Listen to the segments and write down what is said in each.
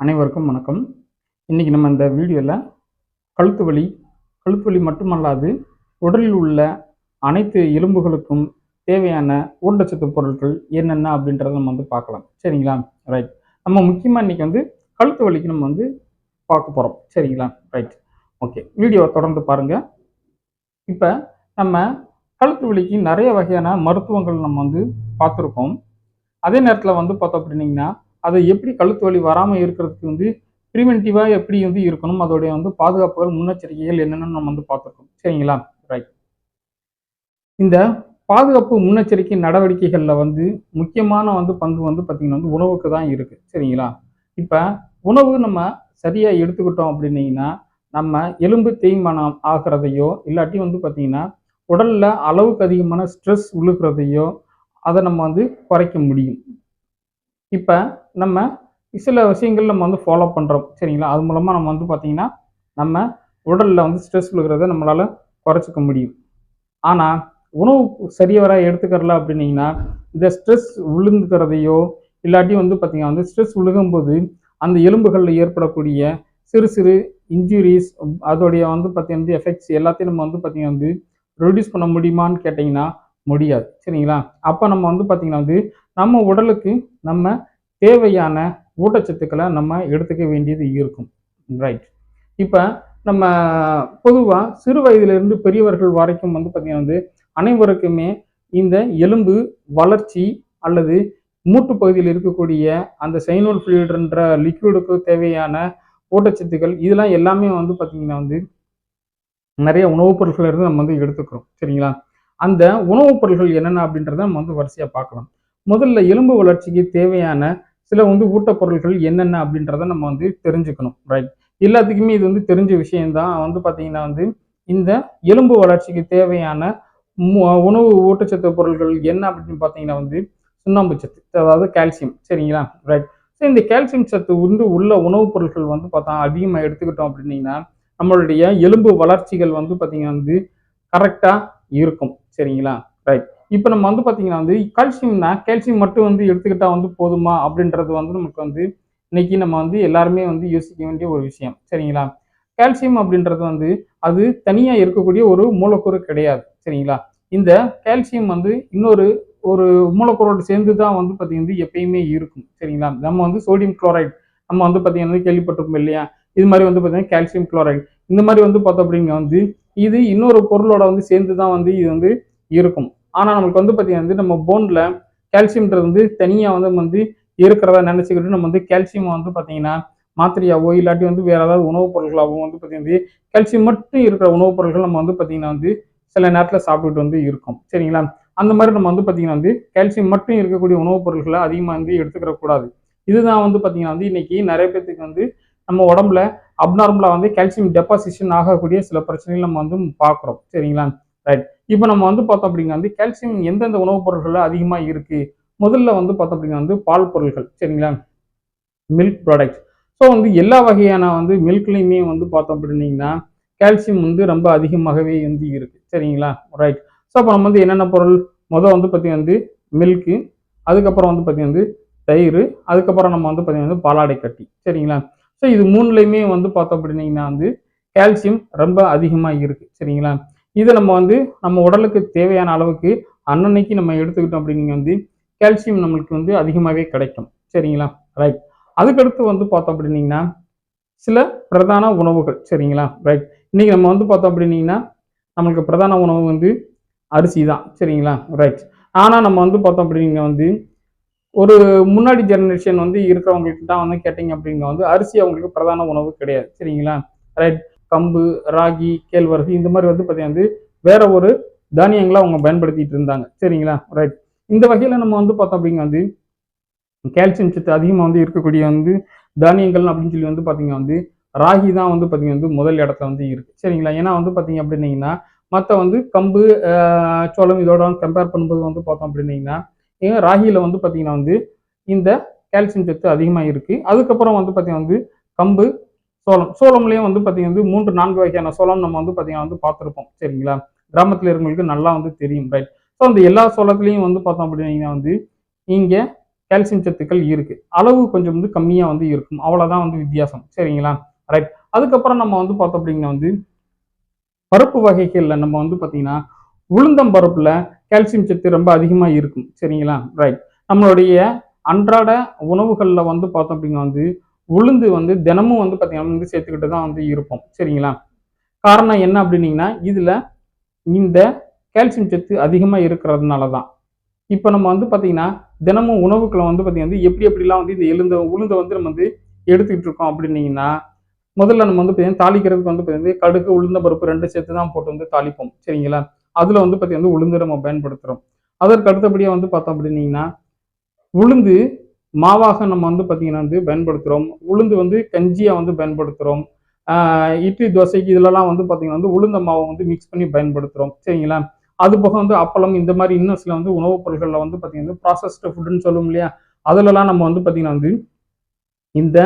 அனைவருக்கும் வணக்கம். இன்றைக்கி நம்ம இந்த வீடியோவில் கழுத்து வலி கழுத்து வலி மட்டுமல்லாது உடலில் உள்ள அனைத்து எலும்புகளுக்கும் தேவையான ஊட்டச்சத்து பொருட்கள் என்னென்ன அப்படின்றத நம்ம வந்து பார்க்கலாம். சரிங்களா? ரைட் நம்ம முக்கியமாக இன்றைக்கி வந்து கழுத்து வலிக்கு நம்ம வந்து பார்க்க போகிறோம் சரிங்களா? ரைட் ஓகே வீடியோவை தொடர்ந்து பாருங்கள் இப்போ நம்ம கழுத்து வலிக்கு நிறைய வகையான மருத்துவங்கள் நம்ம வந்து பார்த்துருக்கோம். அதே நேரத்தில் வந்து பார்த்தோம் அப்படின்னீங்கன்னா அதை எப்படி கழுத்து வலி வராமல் இருக்கிறதுக்கு வந்து ப்ரிவென்டிவாக எப்படி வந்து இருக்கணும்? அதோடைய வந்து பாதுகாப்புகள் முன்னெச்சரிக்கைகள் என்னென்னு நம்ம வந்து பார்த்துருக்கோம். சரிங்களா? ரைட் இந்த பாதுகாப்பு முன்னெச்சரிக்கை நடவடிக்கைகளில் வந்து முக்கியமான வந்து பங்கு வந்து பார்த்திங்கன்னா வந்து உணவுக்கு தான் இருக்குது சரிங்களா? இப்போ உணவு நம்ம சரியாக எடுத்துக்கிட்டோம் அப்படின்னீங்கன்னா நம்ம எலும்பு தேய்மானம் ஆகிறதையோ இல்லாட்டி வந்து பார்த்திங்கன்னா உடலில் அளவுக்கு அதிகமான ஸ்ட்ரெஸ் விழுகிறதையோ அதை நம்ம வந்து குறைக்க முடியும். இப்போ நம்ம சில விஷயங்கள் நம்ம வந்து ஃபாலோ பண்ணுறோம் சரிங்களா? அது மூலமாக நம்ம வந்து பார்த்திங்கன்னா நம்ம உடலில் வந்து ஸ்ட்ரெஸ் விழுகிறத நம்மளால் குறைச்சிக்க முடியும். ஆனால் உணவு சரிவர எடுத்துக்கிறல அப்படின்னீங்கன்னா இந்த ஸ்ட்ரெஸ் விழுந்துக்கிறதையோ இல்லாட்டி வந்து பார்த்திங்கன்னா வந்து ஸ்ட்ரெஸ் விழுகும்போது அந்த எலும்புகளில் ஏற்படக்கூடிய சிறு சிறு இன்ஜுரிஸ் அதோடைய வந்து பார்த்திங்கன்னா எஃபெக்ட்ஸ் எல்லாத்தையும் நம்ம வந்து பார்த்திங்கன்னா வந்து ரெடியூஸ் பண்ண முடியுமான்னு கேட்டிங்கன்னா முடியாது. சரிங்களா? அப்போ நம்ம வந்து பார்த்திங்கன்னா வந்து நம்ம உடலுக்கு நம்ம தேவையான ஊட்டச்சத்துக்களை நம்ம எடுத்துக்க வேண்டியது இருக்கும். ரைட் இப்போ நம்ம பொதுவாக சிறு வயதிலிருந்து பெரியவர்கள் வரைக்கும் வந்து பார்த்திங்கன்னா வந்து அனைவருக்குமே இந்த எலும்பு வளர்ச்சி அல்லது மூட்டு பகுதியில் இருக்கக்கூடிய அந்த சைனோல் ஃப்ளூயிட்ன்ற லிக்விடுக்கு தேவையான ஊட்டச்சத்துக்கள் இதெல்லாம் எல்லாமே வந்து பார்த்திங்கன்னா வந்து நிறைய உணவுப் பொருட்கள் இருந்து நம்ம வந்து எடுத்துக்கிறோம். சரிங்களா? அந்த உணவுப் பொருட்கள் என்னென்ன அப்படின்றத நம்ம வந்து வரிசையாக பார்க்கலாம். முதல்ல எலும்பு வளர்ச்சிக்கு தேவையான சில வந்து ஊட்டப்பொருட்கள் என்னென்ன அப்படின்றத நம்ம வந்து தெரிஞ்சுக்கணும் ரைட் எல்லாத்துக்குமே இது வந்து தெரிஞ்ச விஷயம்தான். வந்து பார்த்தீங்கன்னா வந்து இந்த எலும்பு வளர்ச்சிக்கு தேவையான உணவு ஊட்டச்சத்து பொருட்கள் என்ன அப்படின்னு பார்த்தீங்கன்னா வந்து சுண்ணாம்பு சத்து அதாவது கால்சியம் சரிங்களா? ரைட் ஸோ இந்த கால்சியம் சத்து வந்து உள்ள உணவுப் பொருட்கள் வந்து பார்த்தா அதிகமாக எடுத்துக்கிட்டோம் அப்படின்னீங்கன்னா நம்மளுடைய எலும்பு வளர்ச்சிகள் வந்து பார்த்தீங்கன்னா வந்து கரெக்டாக இருக்கும் சரிங்களா? இப்போ நம்ம வந்து பார்த்தீங்கன்னா வந்து கால்சியம்னா கால்சியம் மட்டும் வந்து எடுத்துக்கிட்டா வந்து போதுமா அப்படின்றது வந்து நமக்கு வந்து இன்னைக்கு நம்ம வந்து எல்லாருமே வந்து யோசிக்க வேண்டிய ஒரு விஷயம். சரிங்களா? கால்சியம் அப்படின்றது வந்து அது தனியாக இருக்கக்கூடிய ஒரு மூலக்கூறு கிடையாது. சரிங்களா? இந்த கால்சியம் வந்து இன்னொரு ஒரு மூலக்கூறோடு சேர்ந்து தான் வந்து பார்த்தீங்கன்னா எப்பயுமே இருக்கும். சரிங்களா? நம்ம வந்து சோடியம் குளோரைட் நம்ம வந்து பார்த்தீங்கன்னா கேள்விப்பட்டிருப்போம் இல்லையா? இது மாதிரி வந்து பார்த்தீங்கன்னா கால்சியம் குளோரைட் இந்த மாதிரி வந்து பார்த்தோம் அப்படிங்க வந்து இது இன்னொரு பொருளோட வந்து சேர்ந்து தான் வந்து இது வந்து இருக்கும். ஆனால் நமக்கு வந்து பார்த்தீங்கன்னா வந்து நம்ம போனில் கால்சியம்ன்றது வந்து தனியாக வந்து வந்து இருக்கிறதா நினச்சிக்கிட்டு நம்ம வந்து கால்சியம் வந்து பார்த்தீங்கன்னா மாத்திரையாவோ இல்லாட்டி வந்து வேறு ஏதாவது உணவுப் பொருட்களாகவோ வந்து பார்த்தீங்கன்னா கால்சியம் மட்டும் இருக்கிற உணவுப் பொருட்கள் நம்ம வந்து பார்த்தீங்கன்னா வந்து சில நேரத்தில் சாப்பிட்டுட்டு வந்து இருக்கோம். சரிங்களா? அந்த மாதிரி நம்ம வந்து பார்த்தீங்கன்னா வந்து கால்சியம் மட்டும் இருக்கக்கூடிய உணவுப் பொருட்களை அதிகமாக வந்து எடுத்துக்கிற கூடாது. இதுதான் வந்து பார்த்தீங்கன்னா வந்து இன்னைக்கு நிறைய பேர்த்துக்கு வந்து நம்ம உடம்புல அப்நார்மலாக வந்து கால்சியம் டெபாசிஷன் ஆகக்கூடிய சில பிரச்சனைகள் நம்ம வந்து பார்க்குறோம் சரிங்களா? ரைட் இப்போ நம்ம வந்து பார்த்தோம் அப்படிங்க வந்து கால்சியம் எந்தெந்த உணவுப் பொருட்கள் அதிகமாக இருக்குது முதல்ல வந்து பார்த்தோம் அப்படிங்க வந்து பால் பொருட்கள் சரிங்களா? மில்க் ப்ராடக்ட்ஸ் ஸோ வந்து எல்லா வகையான வந்து மில்க்லேயுமே வந்து பார்த்தோம் அப்படின்னீங்கன்னா கால்சியம் வந்து ரொம்ப அதிகமாகவே வந்து இருக்குது சரிங்களா? ரைட் ஸோ அப்போ நம்ம வந்து என்னென்ன பொருள்? முதல் வந்து பார்த்திங்கன்னா வந்து மில்க்கு அதுக்கப்புறம் வந்து பார்த்தீங்கன்னா வந்து தயிர் அதுக்கப்புறம் நம்ம வந்து பார்த்தீங்கன்னா வந்து பாலாடை கட்டி சரிங்களா? ஸோ இது மூணுலையுமே வந்து பார்த்தோம் அப்படின்னீங்கன்னா வந்து கால்சியம் ரொம்ப அதிகமாக இருக்குது சரிங்களா? இதை நம்ம வந்து நம்ம உடலுக்கு தேவையான அளவுக்கு அன்னன்னைக்கு நம்ம எடுத்துக்கிட்டோம் அப்படிங்க வந்து கால்சியம் நம்மளுக்கு வந்து அதிகமாகவே கிடைக்கும். சரிங்களா? ரைட் அதுக்கடுத்து வந்து பார்த்தோம் அப்படின்னீங்கன்னா சில பிரதான உணவுகள். சரிங்களா? ரைட் இன்னைக்கு நம்ம வந்து பார்த்தோம் அப்படின்னீங்கன்னா நம்மளுக்கு பிரதான உணவு வந்து அரிசி தான் சரிங்களா? ரைட் ஆனால் நம்ம வந்து பார்த்தோம் அப்படிங்க வந்து ஒரு முன்னாடி ஜெனரேஷன் வந்து இருக்கிறவங்களுக்கு தான் வந்து கேட்டிங்க அப்படிங்க வந்து அரிசி அவங்களுக்கு பிரதான உணவு கிடையாது. சரிங்களா? ரைட் கம்பு ராகி கேழ்வரகு இந்த மாதிரி வந்து பார்த்தீங்கன்னா வந்து வேற ஒரு தானியங்களை அவங்க பயன்படுத்திட்டு இருந்தாங்க. சரிங்களா? ரைட் இந்த வகையில் நம்ம வந்து பார்த்தோம் அப்படிங்க வந்து கால்சியம் சத்து அதிகமாக வந்து இருக்கக்கூடிய வந்து தானியங்கள் அப்படின்னு சொல்லி வந்து பார்த்தீங்கன்னா வந்து ராகி தான் வந்து பார்த்தீங்கன்னா வந்து முதல் இடத்துல வந்து இருக்குது சரிங்களா? ஏன்னா வந்து பார்த்தீங்க அப்படின்னீங்கன்னா மற்ற வந்து கம்பு சோளம் இதோட கம்பேர் பண்ணும்போது வந்து பார்த்தோம் அப்படின்னீங்கன்னா ஏன் ராகியில் வந்து பார்த்தீங்கன்னா வந்து இந்த கால்சியம் சத்து அதிகமாக இருக்குது அதுக்கப்புறம் வந்து பார்த்தீங்கன்னா வந்து கம்பு சோளம். சோளம்லேயும் வந்து பார்த்தீங்கன்னா வந்து மூன்று நான்கு வகையான சோளம் நம்ம வந்து பார்த்தீங்கன்னா வந்து பார்த்துருப்போம். சரிங்களா? கிராமத்தில் இருக்கவங்களுக்கு நல்லா வந்து தெரியும் ரைட் ஸோ அந்த எல்லா சோளத்துலேயும் வந்து பார்த்தோம் அப்படின்னா வந்து இங்கே கால்சியம் சத்துக்கள் இருக்குது அளவு கொஞ்சம் வந்து கம்மியாக வந்து இருக்கும். அவ்வளோதான் வந்து வித்தியாசம். சரிங்களா? ரைட் அதுக்கப்புறம் நம்ம வந்து பார்த்தோம் அப்படின்னா வந்து பருப்பு வகைகளில் நம்ம வந்து பார்த்தீங்கன்னா உளுந்தம் பருப்பில் கால்சியம் சத்து ரொம்ப அதிகமாக இருக்கும். சரிங்களா? ரைட் நம்மளுடைய அன்றாட உணவுகளில் வந்து பார்த்தோம் அப்படின்னா வந்து உளுந்து வந்து தினமும் வந்து பார்த்தீங்கன்னா வந்து சேர்த்துக்கிட்டு தான் வந்து இருப்போம். சரிங்களா? காரணம் என்ன அப்படின்னீங்கன்னா இதில் இந்த கால்சியம் சத்து அதிகமாக இருக்கிறதுனால தான் இப்போ நம்ம வந்து பார்த்தீங்கன்னா தினமும் உணவுக்களை வந்து பார்த்தீங்கன்னா எப்படி எப்படிலாம் வந்து இந்த எழுந்த உளுந்தை வந்து நம்ம வந்து எடுத்துக்கிட்டு இருக்கோம் அப்படின்னீங்கன்னா முதல்ல நம்ம வந்து பார்த்தீங்கன்னா தாளிக்கிறதுக்கு வந்து பார்த்தீங்கன்னா கடுகு உளுந்த பருப்பு ரெண்டு சேர்த்து தான் போட்டு வந்து தாளிப்போம். சரிங்களா? அதில் வந்து பார்த்தீங்கன்னா உளுந்து நம்ம பயன்படுத்துகிறோம் அதற்கு அடுத்தபடியாக வந்து பார்த்தோம் அப்படின்னீங்கன்னா உளுந்து மாவாக நம்ம வந்து பார்த்தீங்கன்னா வந்து பயன்படுத்துகிறோம் உளுந்து வந்து கஞ்சியாக வந்து பயன்படுத்துகிறோம் இட்லி தோசைக்கு இதிலலாம் வந்து பார்த்தீங்கன்னா வந்து உளுந்த மாவை வந்து மிக்ஸ் பண்ணி பயன்படுத்துகிறோம் சரிங்களா? அது போக வந்து அப்பளம் இந்த மாதிரி இன்னும் சில வந்து உணவுப் பொருட்களில் வந்து பார்த்தீங்கன்னா ப்ராசஸ்டு ஃபுட்டுன்னு சொல்லுவோம் இல்லையா? அதிலலாம் நம்ம வந்து பார்த்தீங்கன்னா வந்து இந்த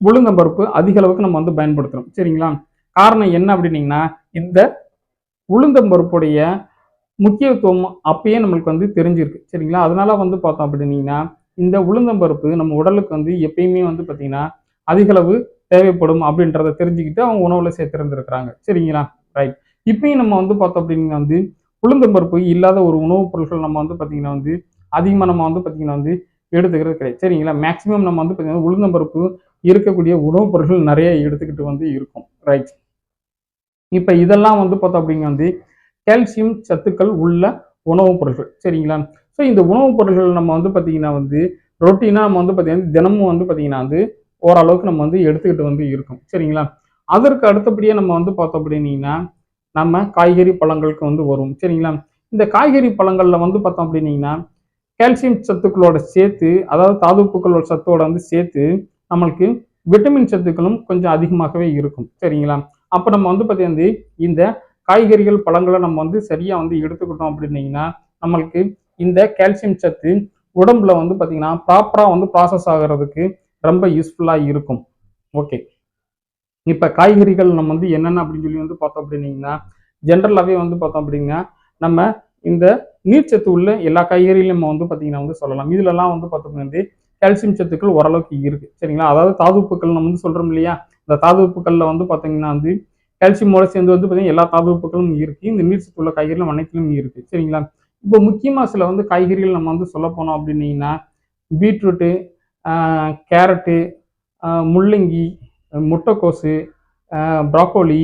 உளுந்தம்பருப்பு அதிக அளவுக்கு நம்ம வந்து பயன்படுத்துகிறோம் சரிங்களா? காரணம் என்ன அப்படின்னீங்கன்னா இந்த உளுந்தம்பருப்புடைய முக்கியத்துவம் அப்பயே நம்மளுக்கு வந்து தெரிஞ்சிருக்கு. சரிங்களா? அதனால வந்து பார்த்தோம் அப்படின்னீங்கன்னா இந்த உளுந்தம்பருப்பு நம்ம உடலுக்கு வந்து எப்பயுமே வந்து பார்த்தீங்கன்னா அதிகளவு தேவைப்படும் அப்படின்றத தெரிஞ்சுக்கிட்டு அவங்க உணவில் சேர்த்திருந்திருக்கிறாங்க. சரிங்களா? ரைட் இப்பயும் நம்ம வந்து பார்த்தோம் அப்படின்னா வந்து உளுந்தம்பருப்பு இல்லாத ஒரு உணவுப் பொருட்கள் நம்ம வந்து பார்த்தீங்கன்னா வந்து அதிகமாக நம்ம வந்து பார்த்தீங்கன்னா வந்து எடுத்துக்கிறது கிடையாது. சரிங்களா? மேக்ஸிமம் நம்ம வந்து பார்த்தீங்கன்னா உளுந்தம்பருப்பு இருக்கக்கூடிய உணவுப் பொருட்கள் நிறைய எடுத்துக்கிட்டு வந்து இருக்கும். ரைட் இப்போ இதெல்லாம் வந்து பார்த்தோம் அப்படிங்க வந்து கால்சியம் சத்துக்கள் உள்ள உணவுப் பொருட்கள். சரிங்களா? ஸோ இந்த உணவுப் பொருட்கள் நம்ம வந்து பார்த்தீங்கன்னா வந்து ரொட்டீனாக நம்ம வந்து பார்த்தீங்கன்னா தினமும் வந்து பார்த்தீங்கன்னா வந்து ஓரளவுக்கு நம்ம வந்து எடுத்துக்கிட்டு வந்து இருக்கும். சரிங்களா? அதற்கு அடுத்தபடியாக நம்ம வந்து பார்த்தோம் அப்படின்னீங்கன்னா நம்ம காய்கறி பழங்களுக்கு வந்து வரும். சரிங்களா? இந்த காய்கறி பழங்களில் வந்து பார்த்தோம் அப்படின்னீங்கன்னா கால்சியம் சத்துக்களோட சேர்த்து அதாவது தாதுப்புக்களோட சத்தோட வந்து சேர்த்து நம்மளுக்கு விட்டமின் சத்துக்களும் கொஞ்சம் அதிகமாகவே இருக்கும். சரிங்களா? அப்போ நம்ம வந்து பார்த்தீங்கன்னா இந்த காய்கறிகள் பழங்களை நம்ம வந்து சரியாக வந்து எடுத்துக்கிட்டோம் அப்படின்னீங்கன்னா நம்மளுக்கு இந்த கால்சியம் சத்து உடம்புல வந்து பார்த்தீங்கன்னா ப்ராப்பராக வந்து ப்ராசஸ் ஆகிறதுக்கு ரொம்ப யூஸ்ஃபுல்லாக இருக்கும். ஓகே இப்போ காய்கறிகள் நம்ம வந்து என்னென்ன அப்படின்னு சொல்லி வந்து பார்த்தோம் அப்படின்னீங்கன்னா ஜென்ரலாகவே வந்து பார்த்தோம் அப்படின்னா நம்ம இந்த நீர்ச்சத்து உள்ள எல்லா காய்கறிகளையும் நம்ம வந்து பார்த்தீங்கன்னா வந்து சொல்லலாம். இதுலலாம் வந்து பார்த்தோம்னா வந்து கால்சியம் சத்துக்கள் ஓரளவுக்கு இருக்கு. சரிங்களா? அதாவது தாதுப்புக்கள் நம்ம வந்து சொல்கிறோம் இல்லையா? இந்த தாதுப்புக்களில் வந்து பார்த்தீங்கன்னா வந்து கால்சியமோட சேர்ந்து வந்து பார்த்தீங்கன்னா எல்லா தாதுப்புக்களும் இருக்குது இந்த நீர்ச்சத்து உள்ள காய்கறிகளும் அனைத்திலும் இருக்குது சரிங்களா? இப்போ முக்கியமாக சில வந்து காய்கறிகள் நம்ம வந்து சொல்ல போனோம் அப்படின்னீங்கன்னா பீட்ரூட்டு கேரட்டு முள்ளங்கி முட்டைக்கோசு ப்ராக்கோலி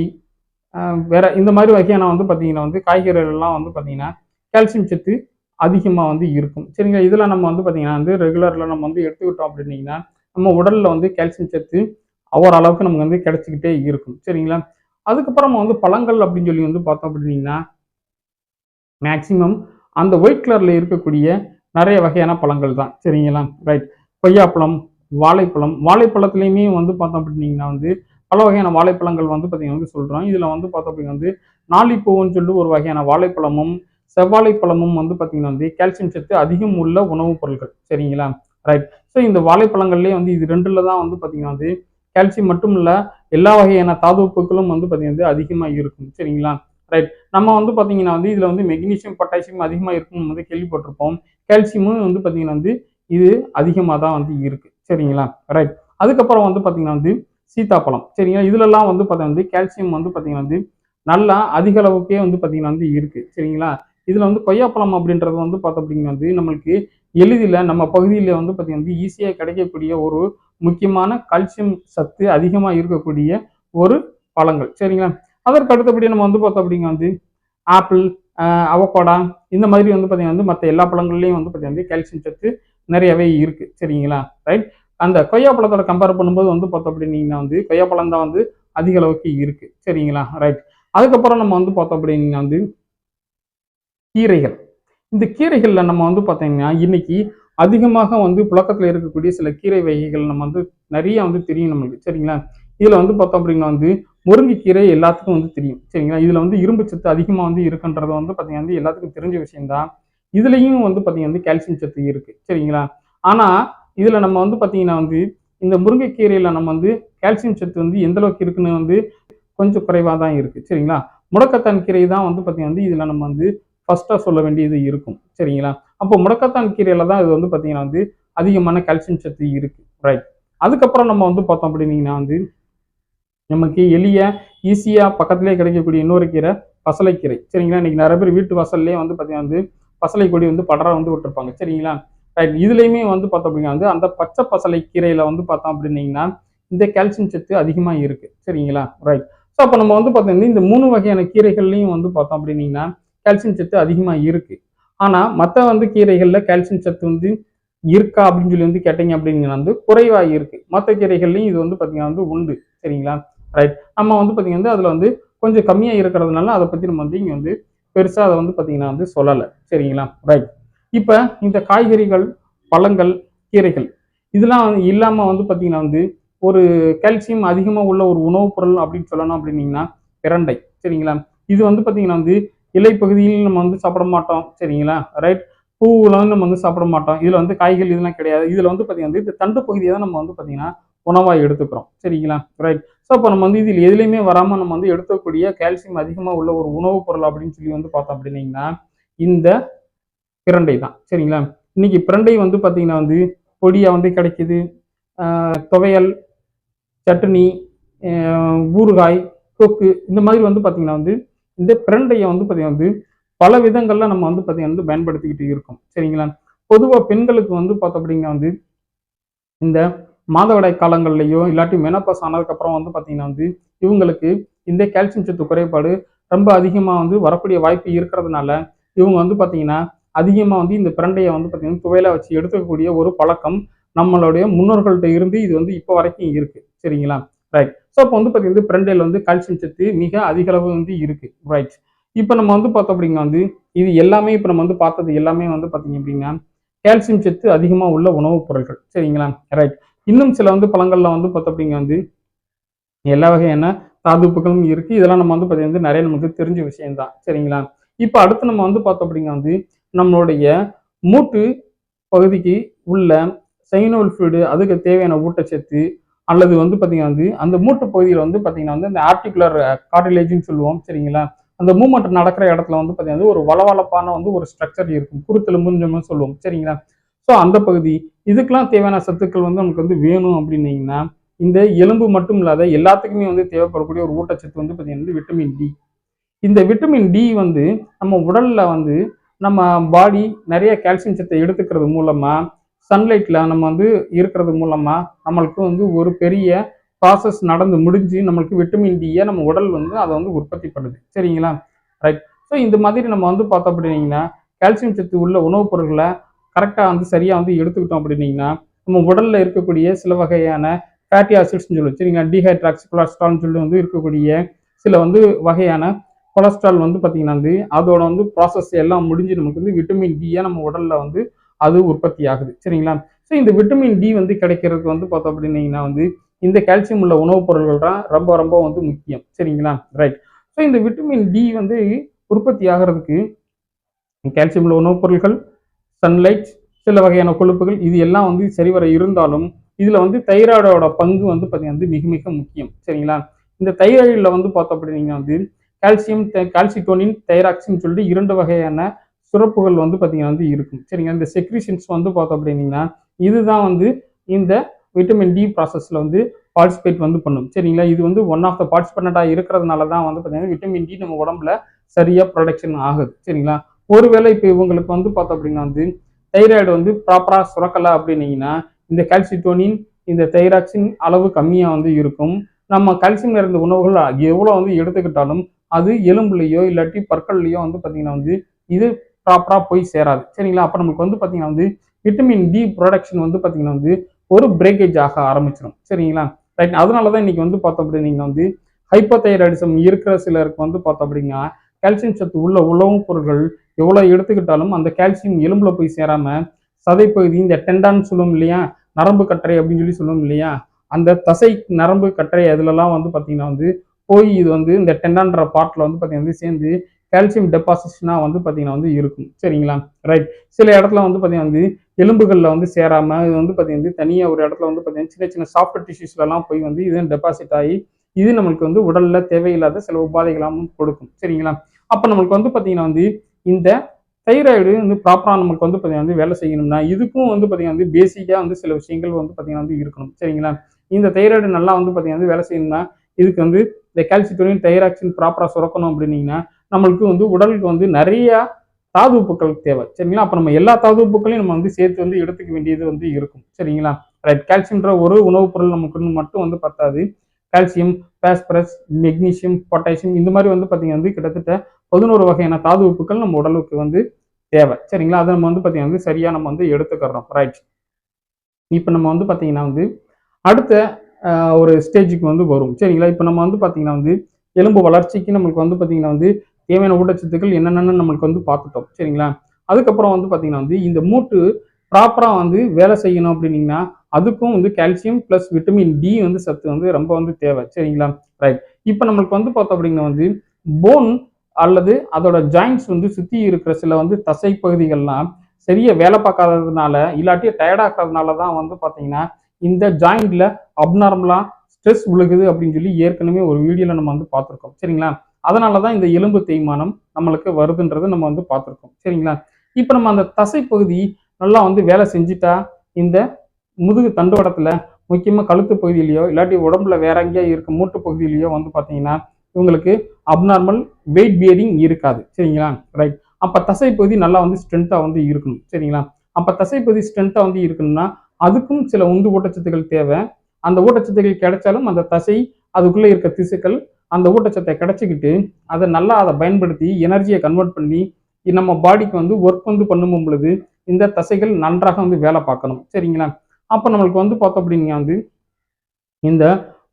வேற இந்த மாதிரி வகையான வந்து பார்த்தீங்கன்னா வந்து காய்கறிகள்லாம் வந்து பார்த்தீங்கன்னா கால்சியம் சத்து அதிகமாக வந்து இருக்கும். சரிங்களா? இதில் நம்ம வந்து பார்த்தீங்கன்னா வந்து ரெகுலரில் நம்ம வந்து எடுத்துக்கிட்டோம் அப்படின்னீங்கன்னா நம்ம உடலில் வந்து கால்சியம் சத்து ஒவ்வொரு அளவுக்கு நமக்கு வந்து கிடைச்சிக்கிட்டே இருக்கும். சரிங்களா? அதுக்கப்புறம் நம்ம வந்து பழங்கள் அப்படின்னு சொல்லி வந்து பார்த்தோம் அப்படின்னீங்கன்னா மேக்சிமம் அந்த ஒயிட் கலரில் இருக்கக்கூடிய நிறைய வகையான பழங்கள் தான் சரிங்களா? ரைட் கொய்யாப்பழம் வாழைப்பழம். வாழைப்பழத்துலேயுமே வந்து பார்த்தோம் அப்படின்னீங்கன்னா வந்து பல வகையான வாழைப்பழங்கள் வந்து பார்த்தீங்கன்னா வந்து சொல்கிறோம் இதில் வந்து பார்த்தோம் அப்படின்னா வந்து நாளிப்பூன்னு சொல்லி ஒரு வகையான வாழைப்பழமும் செவ்வாழைப்பழமும் வந்து பார்த்தீங்கன்னா வந்து கால்சியம் சத்து அதிகம் உள்ள உணவுப் பொருட்கள் சரிங்களா? ரைட் ஸோ இந்த வாழைப்பழங்கள்லேயே வந்து இது ரெண்டில் தான் வந்து பார்த்தீங்கன்னா வந்து கால்சியம் மட்டும் இல்லை எல்லா வகையான தாதுப்புக்களும் வந்து பார்த்தீங்கன்னா வந்து அதிகமாக இருக்கும். சரிங்களா? ரைட் நம்ம வந்து பார்த்தீங்கன்னா வந்து இதில் வந்து மெக்னீசியம் பொட்டாசியம் அதிகமாக இருக்கும்னு வந்து கேள்விப்பட்டிருப்போம். கால்சியமும் வந்து பார்த்தீங்கன்னா வந்து இது அதிகமாக தான் வந்து இருக்குது சரிங்களா? ரைட் அதுக்கப்புறம் வந்து பார்த்தீங்கன்னா வந்து சீத்தாப்பழம். சரிங்களா? இதுலலாம் வந்து பார்த்தீங்கன்னா வந்து கால்சியம் வந்து பார்த்தீங்கன்னா வந்து நல்லா அதிக அளவுக்கே வந்து பார்த்தீங்கன்னா வந்து இருக்குது சரிங்களா? இதில் வந்து கொய்யாப்பழம் அப்படின்றது வந்து பார்த்தோம் அப்படிங்கன்னா வந்து நம்மளுக்கு எளிதில் நம்ம பகுதியில் வந்து பார்த்திங்கன்னா வந்து ஈஸியாக கிடைக்கக்கூடிய ஒரு முக்கியமான கால்சியம் சத்து அதிகமாக இருக்கக்கூடிய ஒரு பழங்கள். சரிங்களா? அதற்கு அடுத்தபடி நம்ம வந்து பார்த்தோம் அப்படிங்க வந்து ஆப்பிள் அவக்கோடா இந்த மாதிரி வந்து பார்த்தீங்கன்னா வந்து மற்ற எல்லா பழங்கள்லையும் வந்து பார்த்தீங்கன்னா வந்து கால்சியம் சத்து நிறையவே இருக்கு. சரிங்களா? ரைட்? அந்த கொய்யா பழத்தோட கம்பேர் பண்ணும்போது வந்து பார்த்தோம் அப்படின்னீங்கன்னா வந்து கொய்யாப்பழம் தான் வந்து அதிக அளவுக்கு இருக்கு. சரிங்களா? ரைட்? அதுக்கப்புறம் நம்ம வந்து பார்த்தோம் அப்படின்னா வந்து கீரைகள். இந்த கீரைகளில் நம்ம வந்து பார்த்தீங்கன்னா இன்னைக்கு அதிகமாக வந்து புழக்கத்தில் இருக்கக்கூடிய சில கீரை வகைகள் நம்ம வந்து நிறைய வந்து தெரியும் நம்மளுக்கு. சரிங்களா? இதில் வந்து பார்த்தோம் அப்படின்னா வந்து முருங்கைக்கீரை எல்லாத்துக்கும் வந்து தெரியும். சரிங்களா? இதில் வந்து இரும்பு சத்து அதிகமாக வந்து இருக்குன்றது வந்து பார்த்தீங்கன்னா வந்து எல்லாத்துக்கும் தெரிஞ்ச விஷயம்தான். இதுலேயும் வந்து பார்த்தீங்கன்னா வந்து கால்சியம் சத்து இருக்கு. சரிங்களா? ஆனால் இதில் நம்ம வந்து பார்த்தீங்கன்னா வந்து இந்த முருங்கைக்கீரையில் நம்ம வந்து கால்சியம் சத்து வந்து எந்த அளவுக்கு இருக்குன்னு வந்து கொஞ்சம் குறைவாக தான் இருக்கு. சரிங்களா? முடக்கத்தான் கீரை தான் வந்து பார்த்தீங்கன்னா வந்து இதில் நம்ம வந்து ஃபர்ஸ்ட்டாக சொல்ல வேண்டியது இருக்கும். சரிங்களா? அப்போ முடக்கத்தான் கீரையில தான் இது வந்து பார்த்தீங்கன்னா வந்து அதிகமான கால்சியம் சத்து இருக்கு. ரைட் அதுக்கப்புறம் நம்ம வந்து பார்த்தோம் அப்படின்னீங்கன்னா வந்து நமக்கு எளிய ஈஸியாக பக்கத்துலேயே கிடைக்கக்கூடிய இன்னொரு கீரை பசலைக்கீரை. சரிங்களா? இன்னைக்கு நிறைய பேர் வீட்டு வாசல்லே வந்து பார்த்தீங்கன்னா வந்து பசலை கொடி வந்து படரா வந்து விட்டுருப்பாங்க. சரிங்களா? ரைட் இதுலேயுமே வந்து பார்த்தோம் அப்படின்னா வந்து அந்த பச்சை பசலை கீரையில் வந்து பார்த்தோம் அப்படின்னீங்கன்னா இந்த கால்சியம் சத்து அதிகமாக இருக்குது சரிங்களா? ரைட் ஸோ அப்போ நம்ம வந்து பார்த்தீங்கன்னா இந்த மூணு வகையான கீரைகள்லையும் வந்து பார்த்தோம் அப்படின்னீங்கன்னா கால்சியம் சத்து அதிகமாக இருக்குது ஆனால் மற்ற வந்து கீரைகளில் கால்சியம் சத்து வந்து இருக்கா அப்படின்னு சொல்லி வந்து கேட்டீங்க அப்படிங்கன்னா வந்து குறைவாக இருக்குது மற்ற கீரைகள்லையும் இது வந்து பார்த்தீங்கன்னா வந்து உண்டு. சரிங்களா? ரைட் நம்ம வந்து பார்த்தீங்கன்னா வந்து அதில் வந்து கொஞ்சம் கம்மியாக இருக்கிறதுனால அதை பற்றி நம்ம வந்து இங்கே வந்து பெருசாக அதை வந்து பார்த்தீங்கன்னா வந்து சொல்லலை. சரிங்களா? ரைட் இப்போ இந்த காய்கறிகள் பழங்கள் கீரைகள் இதெல்லாம் வந்து இல்லாமல் வந்து பார்த்தீங்கன்னா வந்து ஒரு கால்சியம் அதிகமாக உள்ள ஒரு உணவுப் பொருள் அப்படின்னு சொல்லணும் அப்படின்னீங்கன்னா பிரண்டை. சரிங்களா? இது வந்து பார்த்தீங்கன்னா வந்து இலை பகுதியில் நம்ம வந்து சாப்பிட மாட்டோம். சரிங்களா? ரைட் பூவில் வந்து நம்ம வந்து சாப்பிட மாட்டோம். இதில் வந்து காய்கள் இதெல்லாம் கிடையாது. இதில் வந்து பார்த்தீங்கன்னா வந்து இந்த தண்டு பகுதியை தான் நம்ம வந்து பார்த்தீங்கன்னா உணவாக எடுத்துக்கிறோம். சரிங்களா? ரைட் ஸோ அப்போ நம்ம வந்து இதில் எதுலேயுமே வராமல் நம்ம வந்து எடுக்கக்கூடிய கால்சியம் அதிகமாக உள்ள ஒரு உணவுப் பொருள் அப்படின்னு சொல்லி வந்து பார்த்தோம் அப்படின்னீங்கன்னா இந்த பிரண்டை தான். சரிங்களா? இன்னைக்கு பிரண்டை வந்து பார்த்தீங்கன்னா வந்து பொடியாக வந்து கிடைக்கிது. துவையல் சட்னி ஊறுகாய் கொக்கு இந்த மாதிரி வந்து பார்த்தீங்கன்னா வந்து இந்த பிரண்டையை வந்து பார்த்தீங்கன்னா வந்து பல விதங்களில் நம்ம வந்து பார்த்தீங்கன்னா வந்து பயன்படுத்திக்கிட்டு இருக்கோம். சரிங்களா? பொதுவாக பெண்களுக்கு வந்து பார்த்தோம் அப்படின்னா வந்து இந்த மாதவிடாய் காலங்கள்லையோ இல்லாட்டி மெனப்பாஸ் ஆனதுக்கப்புறம் வந்து பார்த்தீங்கன்னா வந்து இவங்களுக்கு இந்த கால்சியம் சத்து குறைபாடு ரொம்ப அதிகமாக வந்து வரக்கூடிய வாய்ப்பு இருக்கிறதுனால இவங்க வந்து பார்த்தீங்கன்னா அதிகமாக வந்து இந்த பிரண்டையை வந்து பார்த்தீங்கன்னா துவையில வச்சு எடுத்துக்கக்கூடிய ஒரு பழக்கம் நம்மளுடைய முன்னோர்கள்ட்ட இருந்து இது வந்து இப்போ வரைக்கும் இருக்கு. சரிங்களா? ரைட் ஸோ அப்போ வந்து பார்த்தீங்கன்னா பிரண்டையில் வந்து கால்சியம் சத்து மிக அதிக அளவு வந்து இருக்கு. ரைட் இப்போ நம்ம வந்து பார்த்தோம் அப்படின்னா வந்து இது எல்லாமே இப்போ நம்ம வந்து பார்த்தது எல்லாமே வந்து பார்த்தீங்க அப்படின்னா கால்சியம் சத்து அதிகமாக உள்ள உணவுப் பொருட்கள் சரிங்களா? ரைட் இன்னும் சில வந்து பழங்கள்ல வந்து பார்த்தோம் அப்படிங்க வந்து எல்லா வகையான தாதுப்புகளும் இருக்கு. இதெல்லாம் நம்ம வந்து பார்த்தீங்கன்னா வந்து நிறைய நமக்கு தெரிஞ்ச விஷயம்தான். சரிங்களா? இப்போ அடுத்து நம்ம வந்து பார்த்தோம் அப்படிங்க வந்து நம்மளுடைய மூட்டு பகுதிக்கு உள்ள சைனோல் ஃப்ளூயிடு அதுக்கு தேவையான ஊட்டச்சத்து அல்லது வந்து பார்த்தீங்கன்னா வந்து அந்த மூட்டு பகுதியில் வந்து பார்த்தீங்கன்னா வந்து அந்த ஆர்டிகுலர் கார்டிலேஜ்னு சொல்லுவோம். சரிங்களா? அந்த மூமெண்ட் நடக்கிற இடத்துல வந்து பார்த்தீங்கன்னா ஒரு வளவளப்பான வந்து ஒரு ஸ்ட்ரக்சர் இருக்கும். குருத்தெலும்புன்னு நம்ம சொல்லுவோம். சரிங்களா? ஸோ அந்த பகுதி இதுக்கெல்லாம் தேவையான சத்துக்கள் வந்து நமக்கு வந்து வேணும் அப்படின்னீங்கன்னா இந்த எலும்பு மட்டும் இல்லாத எல்லாத்துக்குமே வந்து தேவைப்படக்கூடிய ஒரு ஊட்டச்சத்து வந்து பார்த்தீங்கன்னா வந்து விட்டமின் டி இந்த விட்டமின் டி வந்து நம்ம உடலில் வந்து நம்ம பாடி நிறைய கால்சியம் சத்தை எடுத்துக்கிறது மூலமாக சன்லைட்டில் நம்ம வந்து இருக்கிறது மூலமாக நம்மளுக்கு வந்து ஒரு பெரிய ப்ராசஸ் நடந்து முடிஞ்சு நம்மளுக்கு விட்டமின் டியை நம்ம உடல் வந்து அதை வந்து உற்பத்தி பண்ணுது. சரிங்களா? ரைட் ஸோ இந்த மாதிரி நம்ம வந்து பார்த்தோம் அப்படின்னீங்கன்னா கால்சியம் சத்து உள்ள உணவுப் பொருட்களை கரெக்டாக வந்து சரியாக வந்து எடுத்துக்கிட்டோம் அப்படின்னீங்கன்னா நம்ம உடலில் இருக்கக்கூடிய சில வகையான ஃபேட்டி ஆசிட்ஸ்னு சொல்லி சரிங்களா டிஹைட்ராக்ஸ் கொலஸ்ட்ரால்னு சொல்லி வந்து இருக்கக்கூடிய சில வந்து வகையான கொலஸ்ட்ரால் வந்து பார்த்தீங்கன்னா வந்து அதோட வந்து ப்ராசஸ் எல்லாம் முடிஞ்சு நமக்கு வந்து விட்டமின் டியாக நம்ம உடலில் வந்து அது உற்பத்தி ஆகுது. சரிங்களா? ஸோ இந்த விட்டமின் டி வந்து கிடைக்கிறதுக்கு வந்து பார்த்தோம் அப்படின்னீங்கன்னா வந்து இந்த கால்சியம் உள்ள உணவுப் பொருட்கள் தான் ரொம்ப ரொம்ப வந்து முக்கியம். சரிங்களா? ரைட் ஸோ இந்த விட்டமின் டி வந்து உற்பத்தி ஆகிறதுக்கு கால்சியம் உள்ள உணவுப் பொருட்கள் சன்லைட் சில வகையான கொழுப்புகள் இது எல்லாம் வந்து சரிவர இருந்தாலும் இதில் வந்து தைராய்டோட பங்கு வந்து பார்த்தீங்கன்னா வந்து மிக மிக முக்கியம். சரிங்களா? இந்த தைராய்டில் வந்து பார்த்தோம் அப்படின்னீங்கன்னா வந்து கால்சியம் கால்சிட்டோனின் தைராக்சின்னு சொல்லிட்டு இரண்டு வகையான சுரப்புகள் வந்து பார்த்தீங்கன்னா வந்து இருக்கும். சரிங்களா? இந்த செக்ரிஷன்ஸ் வந்து பார்த்தோம் அப்படின்னீங்கன்னா இதுதான் வந்து இந்த விட்டமின் டி ப்ராசஸில் வந்து பார்ட்டிசிபேட் வந்து பண்ணும். சரிங்களா? இது வந்து ஒன் ஆஃப் த பார்ட்டிசிபெண்ட்டாக இருக்கிறதுனால தான் வந்து பார்த்தீங்கன்னா விட்டமின் டி நம்ம உடம்புல சரியாக ப்ரொடக்ஷன் ஆகுது. சரிங்களா? ஒருவேளை இப்போ இவங்களுக்கு வந்து பார்த்தோம் அப்படின்னா வந்து தைராய்டு வந்து ப்ராப்பராக சுரக்கலை அப்படின்னீங்கன்னா இந்த கால்சிட்டோனின் இந்த தைராக்சின் அளவு கம்மியாக வந்து இருக்கும். நம்ம கால்சியம் நிறைந்த உணவுகள் எவ்வளோ வந்து எடுத்துக்கிட்டாலும் அது எலும்புலையோ இல்லாட்டி பற்கள்லையோ வந்து பார்த்தீங்கன்னா வந்து இது ப்ராப்பராக போய் சேராது. சரிங்களா? அப்போ நம்மளுக்கு வந்து பார்த்தீங்கன்னா வந்து விட்டமின் டி ப்ரொடக்ஷன் வந்து பார்த்தீங்கன்னா வந்து ஒரு பிரேக்கேஜ் ஆக ஆரம்பிச்சிடும் சரிங்களா? ரைட் அதனால தான் இன்னைக்கு வந்து பார்த்தோம் அப்படின்னீங்கன்னா வந்து ஹைப்போதைராய்டிசம் இருக்கிற சிலருக்கு வந்து பார்த்தோம் அப்படின்னா கால்சியம் சத்து உள்ள உணவுப் பொருட்கள் எவ்வளோ எடுத்துக்கிட்டாலும் அந்த கால்சியம் எலும்புல போய் சேராமல் சதைப்பகுதி இந்த டெண்டான்னு சொல்லுவோம் இல்லையா? நரம்பு கட்டறை அப்படின்னு சொல்லி சொல்லுவோம் இல்லையா? அந்த தசை நரம்பு கட்டறை அதுலலாம் வந்து பார்த்தீங்கன்னா வந்து போய் இது வந்து இந்த டெண்டான்ற பார்ட்டில் வந்து பார்த்தீங்கன்னா வந்து சேர்ந்து கால்சியம் டெபாசிஷனாக வந்து பார்த்தீங்கன்னா வந்து இருக்கும். சரிங்களா? ரைட் சில இடத்துல வந்து பார்த்தீங்கன்னா வந்து எலும்புகளில் வந்து சேராமல் இது வந்து பார்த்தீங்கன்னா வந்து தனியாக ஒரு இடத்துல வந்து பார்த்தீங்கன்னா சின்ன சின்ன சாஃப்ட் டிஷ்யூஸ்லலாம் போய் வந்து இது டெபாசிட் ஆகி இது நம்மளுக்கு வந்து உடல்ல தேவையில்லாத சில உபாதைகளாகவும் கொடுக்கும். சரிங்களா? அப்போ நம்மளுக்கு வந்து பார்த்தீங்கன்னா வந்து இந்த தைராய்டு வந்து ப்ராப்பராக நமக்கு வந்து பார்த்தீங்கன்னா வந்து வேலை செய்யணும்னா இதுக்கும் வந்து பார்த்தீங்கன்னா வந்து பேசிக்காக வந்து சில விஷயங்கள் வந்து பார்த்தீங்கன்னா வந்து இருக்கணும். சரிங்களா? இந்த தைராய்டு நல்லா வந்து பார்த்தீங்கன்னா வந்து வேலை செய்யணும்னா இதுக்கு வந்து இந்த கால்சியத்தோடையும் தைராக்சின் ப்ராப்பராக சுரக்கணும் அப்படின்னீங்கன்னா நம்மளுக்கு வந்து உடலுக்கு வந்து நிறைய தாது உப்புக்கள் தேவை. சரிங்களா? அப்போ நம்ம எல்லா தாது உப்புக்களையும் நம்ம வந்து சேர்த்து வந்து எடுத்துக்க வேண்டியது வந்து இருக்கும். சரிங்களா? ரைட் கால்சியம்ன்ற ஒரு உணவுப் பொருள் நமக்கு மட்டும் வந்து பத்தாது. கால்சியம் பாஸ்பரஸ் மெக்னீசியம் பொட்டாசியம் இந்த மாதிரி வந்து பார்த்தீங்கன்னா வந்து கிட்டத்தட்ட பதினோரு வகையான தாது உப்புக்கள் நம்ம உடலுக்கு வந்து தேவை. சரிங்களா? அதை நம்ம வந்து பார்த்தீங்கன்னா வந்து சரியாக நம்ம வந்து எடுத்துக்கிறோம். ரைட் இப்போ நம்ம வந்து பார்த்தீங்கன்னா வந்து அடுத்த ஒரு ஸ்டேஜுக்கு வந்து வரும். சரிங்களா? இப்போ நம்ம வந்து பார்த்தீங்கன்னா வந்து எலும்பு வளர்ச்சிக்கு நம்மளுக்கு வந்து பார்த்தீங்கன்னா வந்து தேவையான ஊட்டச்சத்துக்கள் என்னென்னு நம்மளுக்கு வந்து பார்த்துட்டோம் சரிங்களா? அதுக்கப்புறம் வந்து பார்த்தீங்கன்னா வந்து இந்த மூட்டு ப்ராப்பராக வந்து வேலை செய்யணும் அப்படின்னீங்கன்னா அதுக்கும் வந்து கால்சியம் ப்ளஸ் விட்டமின் டி வந்து சத்து வந்து ரொம்ப வந்து தேவை. சரிங்களா? ரைட் இப்போ நம்மளுக்கு வந்து பார்த்தோம் அப்படின்னா வந்து போன் அல்லது அதோட ஜாயின்ஸ் வந்து சுற்றி இருக்கிற சில வந்து தசை பகுதிகள்லாம் சரியா வேலை பார்க்காததுனால இல்லாட்டி டயர்டாகிறதுனால தான் வந்து பார்த்தீங்கன்னா இந்த ஜாயிண்டில் அப்நார்மலாக ஸ்ட்ரெஸ் விழுகுது அப்படின்னு சொல்லி ஏற்கனவே ஒரு வீடியோவில் நம்ம வந்து பார்த்துருக்கோம். சரிங்களா? அதனால தான் இந்த எலும்பு தேய்மானம் நம்மளுக்கு வருதுன்றது நம்ம வந்து பார்த்துருக்கோம். சரிங்களா? இப்போ நம்ம அந்த தசை பகுதி நல்லா வந்து வேலை செஞ்சுட்டா இந்த முதுகு தண்டுவடத்தில் முக்கியமாக கழுத்து பகுதியிலையோ இல்லாட்டி உடம்புல வேற எங்கேயோ இருக்க மூட்டு பகுதியிலையோ வந்து பார்த்தீங்கன்னா இவங்களுக்கு அப்நார்மல் வெயிட் பியரிங் இருக்காது. சரிங்களா? ரைட் அப்போ தசை பகுதி நல்லா வந்து ஸ்ட்ரென்த்தாக வந்து இருக்கணும். சரிங்களா? அப்போ தசை பகுதி ஸ்ட்ரென்த்தாக வந்து இருக்கணும்னா அதுக்கும் சில உந்து ஊட்டச்சத்துக்கள் தேவை. அந்த ஊட்டச்சத்துக்கள் கிடைச்சாலும் அந்த தசை அதுக்குள்ளே இருக்க திசுக்கள் அந்த ஊட்டச்சத்தை கிடைச்சிக்கிட்டு அதை நல்லா அதை பயன்படுத்தி எனர்ஜியை கன்வெர்ட் பண்ணி நம்ம பாடிக்கு வந்து ஒர்க் வந்து பண்ணும் பொழுது இந்த தசைகள் நன்றாக வந்து வேலை பார்க்கணும். சரிங்களா? அப்போ நம்மளுக்கு வந்து பார்த்தோம் அப்படின்னா வந்து இந்த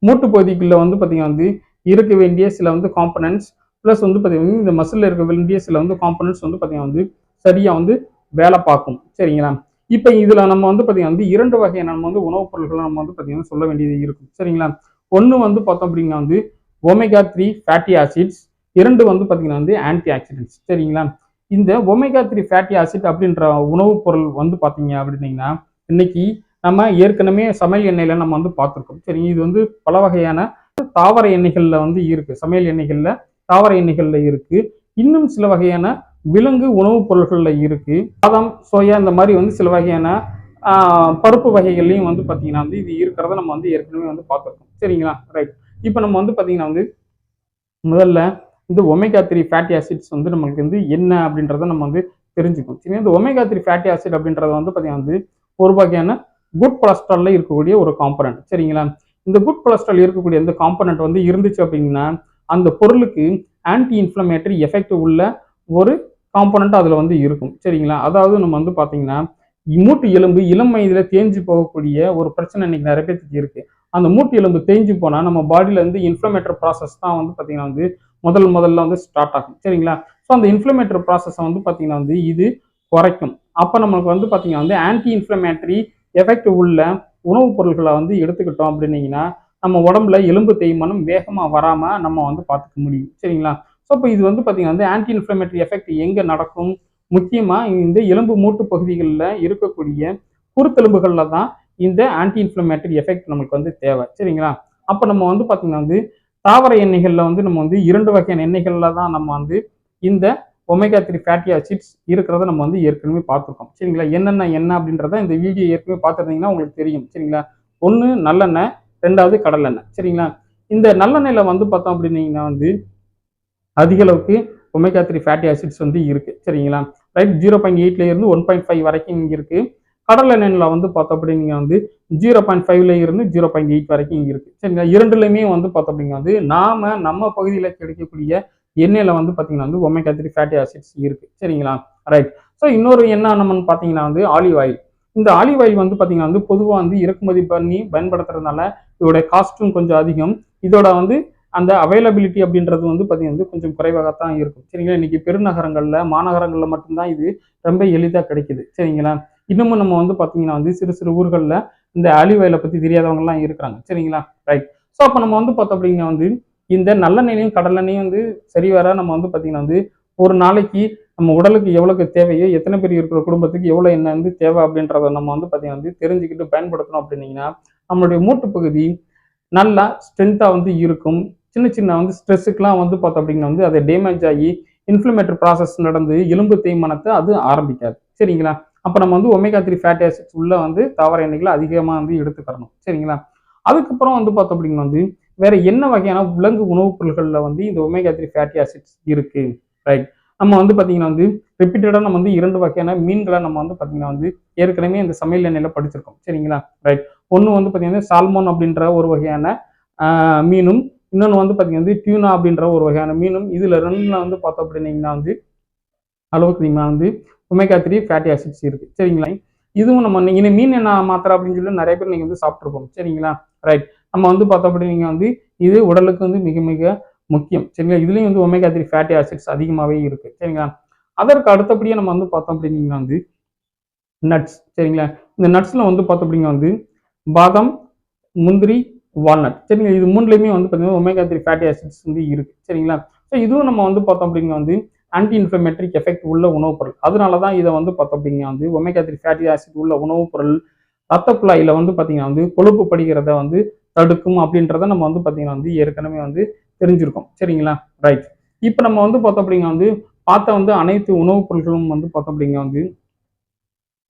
மூட்டு பகுதிக்குள்ளே வந்து பார்த்தீங்கன்னா வந்து இருக்க வேண்டிய சில வந்து காம்பனன்ட்ஸ் ப்ளஸ் வந்து பார்த்தீங்கன்னா இந்த மசிலில் இருக்க வேண்டிய சில வந்து காம்பனன்ட்ஸ் வந்து பார்த்தீங்கன்னா வந்து சரியாக வந்து வேலை பார்க்கும். சரிங்களா? இப்போ இதில் நம்ம வந்து பார்த்தீங்கன்னா வந்து இரண்டு வகையான நம்ம வந்து உணவுப் பொருட்களை நம்ம வந்து பார்த்தீங்கன்னா சொல்ல வேண்டியது இருக்கும். சரிங்களா? ஒன்று வந்து பார்த்தோம் அப்படின்னா வந்து ஒமேகா த்ரீ ஃபேட்டி ஆசிட்ஸ் இரண்டு வந்து பார்த்தீங்கன்னா வந்து ஆன்டி ஆக்சிடென்ட்ஸ் சரிங்களா? இந்த ஒமேகா த்ரீ ஃபேட்டி ஆசிட் அப்படின்ற உணவுப் பொருள் வந்து பார்த்தீங்க அப்படின்னீங்கன்னா இன்னைக்கு நம்ம ஏற்கனவே சமையல் எண்ணெயில் நம்ம வந்து பார்த்துருக்கோம். சரி இது வந்து பல வகையான தாவர எண்ணெய்களில் வந்து இருக்கு. சமையல் எண்ணெய்களில் தாவர எண்ணெய்களில் இருக்குது இன்னும் சில வகையான விலங்கு உணவுப் பொருள்களில் இருக்குது பாதாம் சோயா இந்த மாதிரி வந்து சில வகையான பருப்பு வகைகள்லையும் வந்து பார்த்தீங்கன்னா வந்து இது இருக்கிறத நம்ம வந்து ஏற்கனவே வந்து பார்த்துருக்கோம். சரிங்களா? ரைட் இப்போ நம்ம வந்து பார்த்தீங்கன்னா வந்து முதல்ல இந்த ஒமேகா த்ரீ ஃபேட்டி ஆசிட்ஸ் வந்து நம்மளுக்கு வந்து என்ன அப்படின்றத நம்ம வந்து தெரிஞ்சுக்கணும். சரி இந்த ஒமேகா த்ரீ ஃபேட்டி ஆசிட் அப்படின்றது வந்து பார்த்தீங்கன்னா வந்து ஒரு வகையான குட் கொலஸ்ட்ரால்ல இருக்கக்கூடிய ஒரு காம்பனண்ட் சரிங்களா? இந்த குட் கொலஸ்ட்ரால் இருக்கக்கூடிய இந்த காம்பனண்ட் வந்து இருந்துச்சு அப்படின்னா அந்த பொருளுக்கு ஆன்டி இன்ஃப்ளமேட்டரி எஃபெக்ட் உள்ள ஒரு காம்பனண்ட் அதில் வந்து இருக்கும். சரிங்களா? அதாவது நம்ம வந்து பார்த்தீங்கன்னா மூட்டு எலும்பு இளம் வயதில் தேஞ்சு போகக்கூடிய ஒரு பிரச்சனை இன்னைக்கு நிறைய பேருக்கு இருக்கு. அந்த மூட்டு எலும்பு தேஞ்சு போனால் நம்ம பாடியில் இருந்து இன்ஃப்ளமேட்டர் ப்ராசஸ் தான் வந்து பார்த்தீங்கன்னா வந்து முதல் முதல்ல வந்து ஸ்டார்ட் ஆகும். சரிங்களா? ஸோ அந்த இன்ஃப்ளமேட்டர் ப்ராசஸை வந்து பார்த்தீங்கன்னா வந்து இது குறைக்கும். அப்போ நம்மளுக்கு வந்து பார்த்தீங்கன்னா வந்து ஆன்டி இன்ஃப்ளமேட்டரி எஃபெக்ட் உள்ள உணவுப் பொருட்களை வந்து எடுத்துக்கிட்டோம் அப்படின்னீங்கன்னா நம்ம உடம்புல எலும்பு தேய்மானம் வேகமாக வராமல் நம்ம வந்து பார்த்துக்க முடியும். சரிங்களா? ஸோ இப்போ இது வந்து பார்த்தீங்கன்னா வந்து ஆன்டி இன்ஃப்ளமேட்டரி எஃபெக்ட் எங்கே நடக்கும்? முக்கியமாக இந்த எலும்பு மூட்டு பகுதிகளில் இருக்கக்கூடிய குருத்தெலும்புகளில் தான் இந்த ஆன்டி இன்ஃப்ளமேட்டரி எஃபெக்ட் நமக்கு வந்து தேவை. சரிங்களா? அப்போ நம்ம வந்து பார்த்தீங்கன்னா வந்து தாவர எண்ணெய்களில் வந்து நம்ம வந்து இரண்டு வகையான எண்ணெய்களில் தான் நம்ம வந்து இந்த ஒமேகா த்ரீ ஃபேட்டி ஆசிட்ஸ் இருக்கிறத நம்ம வந்து ஏற்கனவே பார்த்துருக்கோம். சரிங்களா? என்னென்ன என்ன அப்படின்றத இந்த வீடியோ ஏற்கனவே பார்த்துருந்தீங்கன்னா உங்களுக்கு தெரியும். சரிங்களா? ஒன்று நல்லெண்ணெய் ரெண்டாவது கடலெண்ணெய். சரிங்களா? இந்த நல்லெண்ணெயில் வந்து பார்த்தோம் அப்படின்னீங்கன்னா வந்து அதிக அளவுக்கு ஒமேகா த்ரீ ஃபேட்டி ஆசிட்ஸ் வந்து இருக்குது சரிங்களா? ரைட் ஜீரோ பாயிண்ட் எயிட்லேருந்து ஒன் பாயிண்ட் ஃபைவ் வரைக்கும் இங்கே இருக்குது கடல் வந்து பார்த்தோம் அப்படிங்க வந்து ஜீரோ பாயிண்ட் ஃபைவ்ல இருந்து ஜீரோ பாயிண்ட் எயிட் வரைக்கும் இங்கே இருக்குது சரிங்களா? இரண்டுலையுமே வந்து பார்த்தோம் அப்படிங்க வந்து நாம் நம்ம பகுதியில் கிடைக்கக்கூடிய எண்ணெயில் வந்து பார்த்தீங்கன்னா வந்து ஒமேகா த்ரீ ஃபேட்டி ஆசிட்ஸ் இருக்கு. சரிங்களா? ரைட் ஸோ இன்னொரு என்ன நம்மன்னு பார்த்தீங்கன்னா வந்து ஆலிவ் ஆயில் இந்த ஆலிவ் ஆயில் வந்து பார்த்தீங்கன்னா வந்து பொதுவாக வந்து இறக்குமதி பண்ணி பயன்படுத்துறதுனால இதோட காஸ்ட்டும் கொஞ்சம் அதிகம். இதோட வந்து அந்த அவைலபிலிட்டி அப்படின்றது வந்து பார்த்தீங்கன்னா வந்து கொஞ்சம் குறைவாகத்தான் இருக்கும். சரிங்களா? இன்னைக்கு பெருநகரங்களில் மாநகரங்களில் மட்டும்தான் இது ரொம்ப எளிதாக கிடைக்குது. சரிங்களா? இன்னமும் நம்ம வந்து பார்த்தீங்கன்னா வந்து சிறு சிறு ஊர்களில் இந்த ஆலிவ் ஆயிலை பற்றி தெரியாதவங்கலாம் இருக்கிறாங்க. சரிங்களா? ரைட் ஸோ அப்போ நம்ம வந்து பார்த்தோம் அப்படின்னா வந்து இந்த நல்லெண்ணெய்லையும் கடலெண்ணையும் வந்து சரிவர நம்ம வந்து பார்த்தீங்கன்னா வந்து ஒரு நாளைக்கு நம்ம உடலுக்கு எவ்வளவுக்கு தேவையோ எத்தனை பேர் இருக்கிற குடும்பத்துக்கு எவ்வளோ எண்ணெய் வந்து தேவை அப்படின்றத நம்ம வந்து பார்த்தீங்கன்னா வந்து தெரிஞ்சுக்கிட்டு பயன்படுத்தணும் அப்படின்னீங்கன்னா நம்மளுடைய மூட்டு பகுதி நல்லா ஸ்ட்ரென்த்தாக வந்து இருக்கும். சின்ன சின்ன வந்து ஸ்ட்ரெஸ்ஸுக்கெலாம் வந்து பார்த்தோம் அப்படின்னா வந்து அதை டேமேஜ் ஆகி இன்ஃப்ளமேட்டரி ப்ராசஸ் நடந்து எலும்பு தேய்மானத்தை அது ஆரம்பிக்காது. சரிங்களா? அப்போ நம்ம வந்து ஒமேகா த்ரீ ஃபேட்டி ஆசிட்ஸ் உள்ள வந்து தாவர எண்ணெய்களை அதிகமாக வந்து எடுத்துக்கிறணும். சரிங்களா? அதுக்கப்புறம் வந்து பார்த்தோம் அப்படின்னா வந்து வேற என்ன வகையான விலங்கு உணவுப் பொருட்களில் வந்து இந்த ஒமேகா த்ரீ ஃபேட்டி ஆசிட்ஸ் இருக்கு? ரைட் நம்ம வந்து பார்த்தீங்கன்னா வந்து ரிப்பீட்டடாக நம்ம வந்து இரண்டு வகையான மீன்களை நம்ம வந்து பார்த்தீங்கன்னா வந்து ஏற்கனவே இந்த சமையல் எண்ணெயில் படிச்சிருக்கோம். சரிங்களா? ரைட் ஒன்று வந்து பார்த்தீங்கன்னா சால்மோன் அப்படின்ற ஒரு வகையான மீனும் இன்னொன்று வந்து பார்த்தீங்கன்னா வந்து டியூனா அப்படின்ற ஒரு வகையான மீனும். இதில் ரெண்டுல வந்து பார்த்தோம் அப்படின்னீங்கன்னா வந்து அளவுக்கு நீங்கள் வந்து ஒமேகா த்ரீ ஃபேட்டி ஆசிட்ஸ் இருக்கு. சரிங்களா? இதுவும் நம்ம நீங்கள் மீன் என்ன மாத்திரை அப்படின்னு சொல்லி நிறைய பேர் நீங்கள் வந்து சாப்பிட்ருப்போம் சரிங்களா? ரைட் நம்ம வந்து பார்த்தோம் அப்படின்னீங்க வந்து இது உடலுக்கு வந்து மிக மிக முக்கியம். சரிங்களா? இதுலேயும் வந்து ஒமேகா த்ரீ ஃபேட்டி ஆசிட்ஸ் அதிகமாகவே இருக்குது சரிங்களா? அதற்கு அடுத்தபடியே நம்ம வந்து பார்த்தோம் அப்படின்னீங்கன்னா வந்து நட்ஸ் சரிங்களா? இந்த நட்ஸில் வந்து பார்த்தோம் அப்படிங்க வந்து பாதாம் முந்திரி வால்நட் சரிங்களா? இது மூணுலேயுமே வந்து பார்த்தீங்கன்னா ஒமேகா த்ரீ ஃபேட்டி ஆசிட்ஸ் வந்து இருக்குது சரிங்களா? ஸோ இதுவும் நம்ம வந்து பார்த்தோம் அப்படிங்க வந்து ஆன்டி இன்ஃப்ளமேட்டரிக் எஃபெக்ட் உள்ள உணவுப் பொருள். அதனால தான் இதை வந்து பார்த்தோம் அப்படிங்க வந்து ஒமேகா த்ரீ ஃபேட்டி ஆசிட் உள்ள உணவுப் பொருள் ரத்த குழாயில் வந்து பார்த்தீங்கன்னா வந்து கொழுப்பு படிக்கிறத வந்து தடுக்கும் அப்படின்றத நம்ம வந்து பார்த்தீங்கன்னா வந்து ஏற்கனவே வந்து தெரிஞ்சிருக்கோம். சரிங்களா? ரைட் இப்போ நம்ம வந்து பார்த்தோம் அப்படிங்க வந்து பார்த்த வந்து அனைத்து உணவுப் பொருட்களும் வந்து பார்த்தோம் அப்படிங்க வந்து